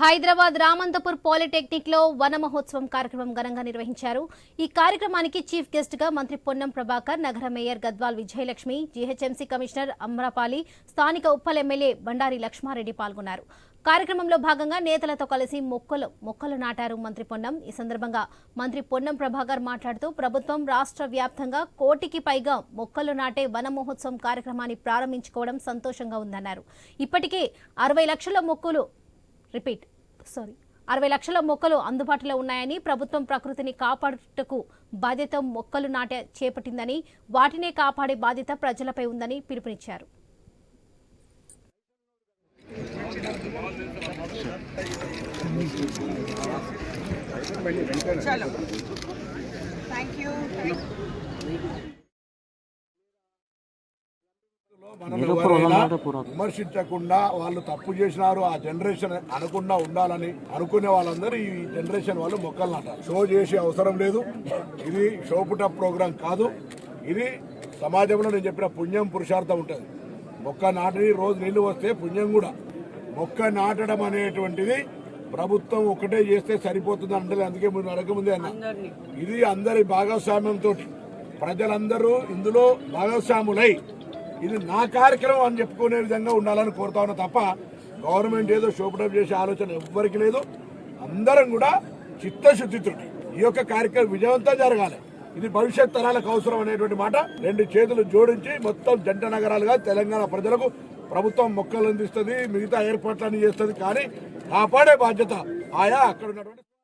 హైదరాబాద్ రామంతపూర్ పాలిటెక్నిక్లో వన మహోత్సవం కార్యక్రమం ఘనంగా నిర్వహించారు. ఈ కార్యక్రమానికి చీఫ్ గెస్ట్గా మంత్రి పొన్నం ప్రభాకర్ నగర mayor Gadwal Vijayalakshmi GHMC commissioner Amrapali స్థానిక ఉప్పల్ ఎమ్మెల్యే బండారి లక్ష్మారెడ్డి పాల్గొన్నారు. కార్యక్రమంలో భాగంగా నేతలతో కలిసి మొక్కలు మొక్కలు నాటారు మంత్రి పొన్నం. ఈ సందర్భంగా మంత్రి పొన్నం ప్రభాకర్ మాట్లాడుతూ ప్రభుత్వం రాష్ట్ర వ్యాప్తంగా కోటికి పైగా మొక్కలు నాటే వన మహోత్సవం కార్యక్రమాన్ని ప్రారంభించుకోవడం సంతోషంగా ఉందన్నారు. ఇప్పటికే అరవై లక్షల మొక్కలు రిపీట్ సారీ అరవై లక్షల మొక్కలు అందుబాటులో ఉన్నాయని ప్రభుత్వం ప్రకృతిని కాపాడుటకు బాధ్యత మొక్కలు నాట చేపట్టిందని వాటినే కాపాడే బాధ్యత ప్రజలపై ఉందని పిలుపునిచ్చారు. విమర్శించకుండా వాళ్ళు తప్పు చేసినారు ఆ జనరేషన్ అనకుండా ఉండాలని అనుకునే వాళ్ళందరూ ఈ జనరేషన్ వాళ్ళు మొక్కలు నాటారు షో చేసే అవసరం లేదు. ఇది షోపుట ప్రోగ్రాం కాదు. ఇది సమాజంలో నేను చెప్పిన పుణ్యం పురుషార్థం ఉంటుంది. మొక్క నాటి రోజు నీళ్ళు వస్తే పుణ్యం కూడా. మొక్క నాటడం అనేటువంటిది ప్రభుత్వం ఒకటే చేస్తే సరిపోతుంది అంటే అందుకే మీరు అడగముందే అన్న. ఇది అందరి భాగస్వామ్యంతో ప్రజలందరూ ఇందులో భాగస్వాములై ఇది నా కార్యక్రమం అని చెప్పుకునే విధంగా ఉండాలని కోరుతా ఉన్నా తప్ప గవర్నమెంట్ ఏదో షోపడప్ చేసే ఆలోచన ఎవ్వరికి లేదు. అందరం కూడా చిత్తశుద్ధితో ఈ యొక్క కార్యక్రమం విజయవంతం జరగాలి. ఇది భవిష్యత్ తరాలకు అవసరం అనేటువంటి మాట. రెండు చేతులు జోడించి మొత్తం జంట నగరాలుగా తెలంగాణ ప్రజలకు ప్రభుత్వం మొక్కలు అందిస్తుంది మిగతా ఏర్పాట్లన్నీ చేస్తుంది. కానీ కాపాడే బాధ్యత ఆయా అక్కడ ఉన్నటువంటి